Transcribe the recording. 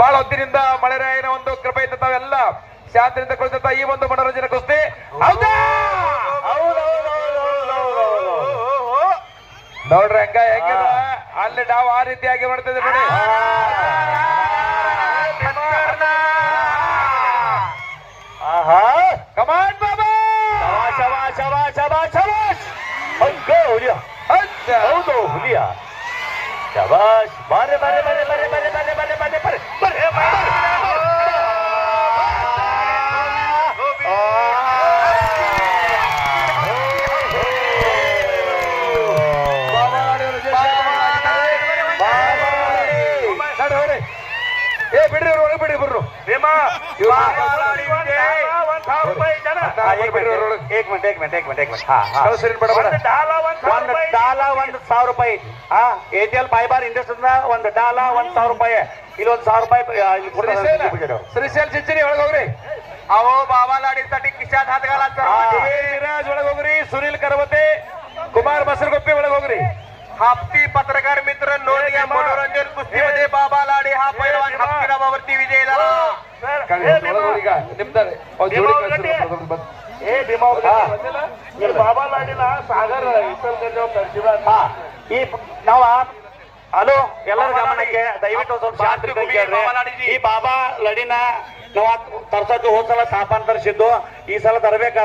ಬಹಳ ಹೊತ್ತಿನಿಂದ ಮಳೆರಾಯನ ಒಂದು ಕೃಪೆ ಇದ್ದ ತಾವೆಲ್ಲ. ಶಾಂತಿಯಿಂದ ಕುಳಿತ ಈ ಒಂದು ಮನೋರಂಜನೆ ಕುಸ್ತಿ. ಹೌದಾ? ನೋಡ್ರಿ ಹಂಗ ಹೆಂಗ ಅಲ್ಲಿ ನಾವು ಆ ರೀತಿಯಾಗಿ ಮಾಡ್ತಿದ್ವಿ ನೋಡಿ ಆಹಾ. ಕಮಾನ್ ಬಾಬಾ ಹುಲಿಯ. ಹೌದ. ಹುಲಿಯ. ಬಾರೆ ಬಾರೆ ಬಾರೆ ಬಾರೆ ಬಾರೆ. ಏ ಬಿಡ್ರಿ ಒಳಗೆ ಬಿಡ್ರಿ ಬರ್ರು ನಿಮ್ಮ ಒಂದ್ ಒಂದ್ ಸಾವಿರ ರೂಪಾಯಿ. ಒಂದ್ ಸಾವಿರ ರೂಪಾಯಿ. ಹೋಗ್ರಿ. ಬಾಬಾ ಸುನಿಲ್ ಕರವತೆ ಕುಮಾರ್ ಬಸರಗೊಪ್ಪಿ ಒಳಗೋಗ್ರಿ ಹಪ್ತಿ ಪತ್ರಕಾರ ಮಿತ್ರ ನೋಡಿ ಮನೋರಂಜನ್ ಕುಸ್ತಿ ನಿಮ್ದಾರೆ ಜೋಡಿ ಏ ಬಾಬಾ ಸಾಗರ್ ಈ ನಾವ ಹಲೋ ಎಲ್ಲರ ಗಮನಕ್ಕೆ ದಯವಿಟ್ಟು ಸ್ವಲ್ಪ ಶಾಂತಿ ಈ ಬಾಬಾ ಲಡಿನ ನಾವು ತರ್ಸದ್ದು ಹೋದ್ಸಲ ತಾಪಾಂತರಿಸಿದ್ದು ಈ ಸಲ ತರಬೇಕಾದ